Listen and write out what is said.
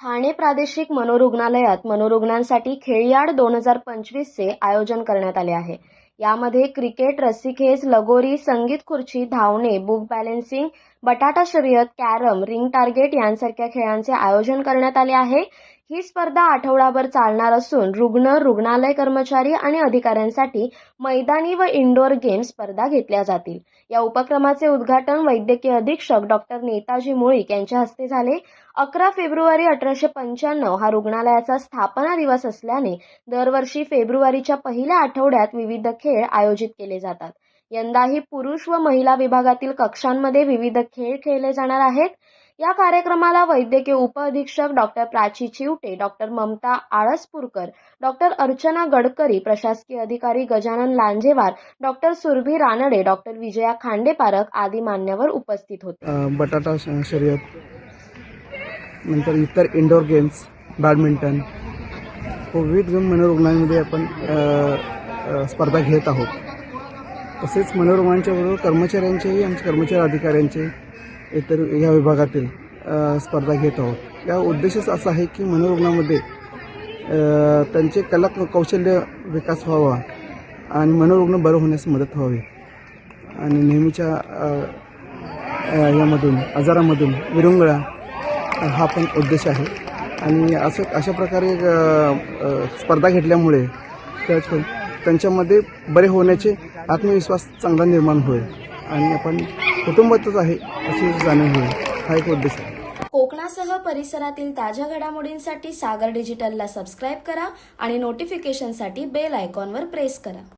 ठाणे प्रादेशिक मनोरुग्णालयात मनोरुग्णांसाठी खेळयाड दोन हजार पंचवीसचे आयोजन करण्यात आले आहे. यामध्ये क्रिकेट रस्सीखेच लगोरी संगीत खुर्ची धावणे बुक बॅलेन्सिंग बटाटा शर्यत कॅरम रिंग टार्गेट यांसारख्या खेळांचे आयोजन करण्यात आले आहे. ही स्पर्धा आठवडाभर चालणार असून रुग्ण रुग्णालय कर्मचारी आणि अधिकाऱ्यांसाठी मैदानी व इंडोर गेम स्पर्धा घेतल्या जातील. या उपक्रमाचे उद्घाटन वैद्यकीय अधीक्षक डॉक्टर नेताजी मुळीक यांच्या हस्ते झाले. अकरा फेब्रुवारी अठराशे पंच्याण्णव हा रुग्णालयाचा स्थापना दिवस असल्याने दरवर्षी फेब्रुवारीच्या पहिल्या आठवड्यात विविध खेळ आयोजित केले जातात. यंदाही पुरुष व महिला विभागातील कक्षांमध्ये विविध खेळ खेळले जाणार आहेत. या कार्यक्रमाला वैद्यकीय उपअधीक्षक doctor Prachi Chivate doctor Mamta Alaspurkar doctor Archana Gadkari प्रशासकीय अधिकारी गजानन लांजेवार डॉक्टर सुरभी रानडे डॉक्टर विजया खांडेपारक आदी मान्यवर उपस्थित होते. बटाटा शर्यत नंतर इतर इंडोर गेम्स बॅडमिंटन व विविध मनोरुग्णांमध्ये आपण स्पर्धा घेत आहोत. तसेच मनोरुग्णांच्या बरोबर कर्मचाऱ्यांचेही आमचे कर्मचारी अधिकाऱ्यांचे इतर या विभागातील स्पर्धा घेत आहोत. या उद्देशच असा आहे की मनोरुग्णामध्ये त्यांचे कला कौशल्य विकास व्हावा आणि मनोरुग्ण बरं होण्यास मदत व्हावी. आणि नेहमीच्या यामधून आजारामधून विरंगुळा हा पण उद्देश आहे. आणि असं अशा प्रकारे स्पर्धा घेतल्यामुळे त्याच त्यांच्यामध्ये बरे होण्याचे आत्मविश्वास चांगला निर्माण होईल. आणि आपण कुटुंबातच आहे अशी जाणीव होईल. हा एक उद्देश आहे. कोकणासह परिसरातील ताज्या घडामोडींसाठी सागर डिजिटलला सबस्क्राईब करा आणि नोटिफिकेशनसाठी बेल आयकॉनवर प्रेस करा.